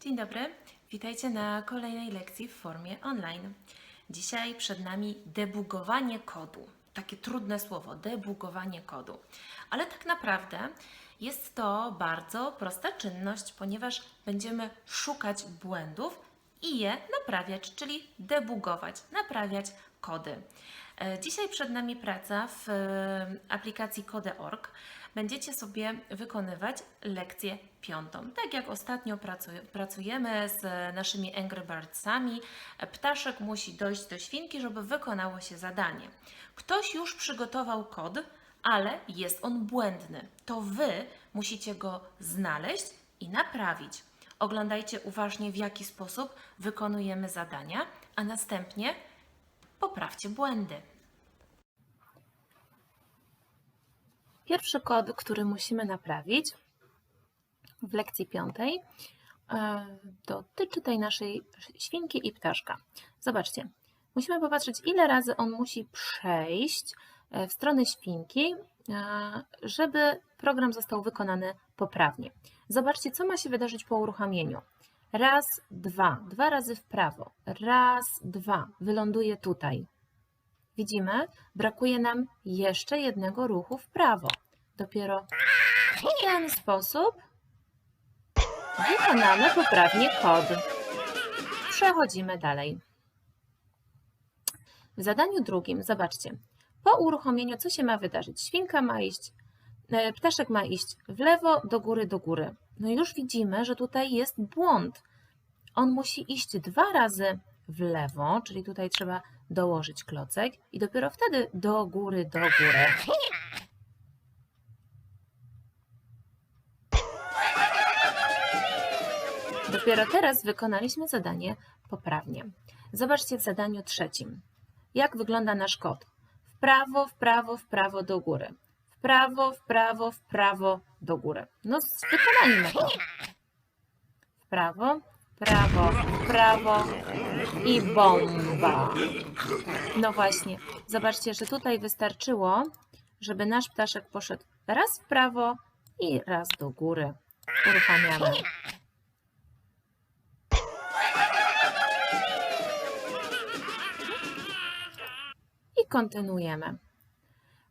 Dzień dobry, witajcie na kolejnej lekcji w formie online. Dzisiaj przed nami debugowanie kodu. Takie trudne słowo, debugowanie kodu. Ale tak naprawdę jest to bardzo prosta czynność, ponieważ będziemy szukać błędów i je naprawiać, czyli debugować, naprawiać kody. E, Dzisiaj przed nami praca w e, aplikacji Code.org. Będziecie sobie wykonywać lekcję piątą. Tak jak ostatnio pracuj- pracujemy z naszymi Angry Birdsami, ptaszek musi dojść do świnki, żeby wykonało się zadanie. Ktoś już przygotował kod, ale jest on błędny. To Wy musicie go znaleźć i naprawić. Oglądajcie uważnie, w jaki sposób wykonujemy zadania, a następnie poprawcie błędy. Pierwszy kod, który musimy naprawić w lekcji piątej, e, dotyczy tej naszej świnki i ptaszka. Zobaczcie, musimy popatrzeć, ile razy on musi przejść e, w stronę świnki, e, żeby program został wykonany poprawnie. Zobaczcie, co ma się wydarzyć po uruchomieniu. Raz, dwa, dwa razy w prawo, raz, dwa, wyląduje tutaj. Widzimy, brakuje nam jeszcze jednego ruchu w prawo. Dopiero w ten sposób wykonamy poprawnie kod. Przechodzimy dalej. W zadaniu drugim, zobaczcie, po uruchomieniu co się ma wydarzyć? Świnka ma iść, e, ptaszek ma iść w lewo, do góry, do góry. No już widzimy, że tutaj jest błąd. On musi iść dwa razy w lewo, czyli tutaj trzeba dołożyć klocek i dopiero wtedy do góry, do góry. Dopiero teraz wykonaliśmy zadanie poprawnie. Zobaczcie w zadaniu trzecim. Jak wygląda nasz kod? W prawo, w prawo, w prawo, do góry. W prawo, w prawo, w prawo, do góry. No, wykonajmy to. W prawo, w prawo, w prawo i bomba. No właśnie, zobaczcie, że tutaj wystarczyło, żeby nasz ptaszek poszedł raz w prawo i raz do góry. Uruchamiamy. I kontynuujemy.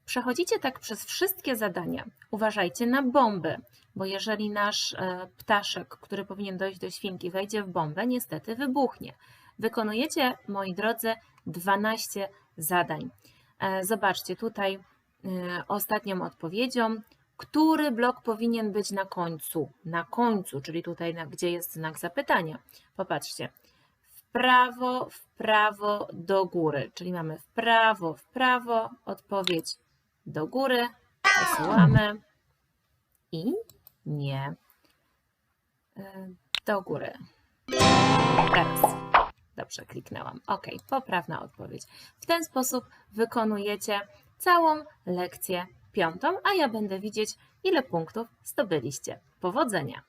Przechodzicie tak przez wszystkie zadania. Uważajcie na bomby, bo jeżeli nasz e, ptaszek, który powinien dojść do świnki, wejdzie w bombę, niestety wybuchnie. Wykonujecie, moi drodzy, 12 zadań. E, Zobaczcie tutaj e, ostatnią odpowiedzią. Który blok powinien być na końcu? Na końcu, czyli tutaj, gdzie jest znak zapytania. Popatrzcie. W prawo, w prawo, do góry. Czyli mamy w prawo, w prawo, odpowiedź do góry, przesuwamy i nie. E, Do góry. Teraz. Dobrze, kliknęłam. OK, poprawna odpowiedź. W ten sposób wykonujecie całą lekcję piątą, a ja będę widzieć, ile punktów zdobyliście. Powodzenia!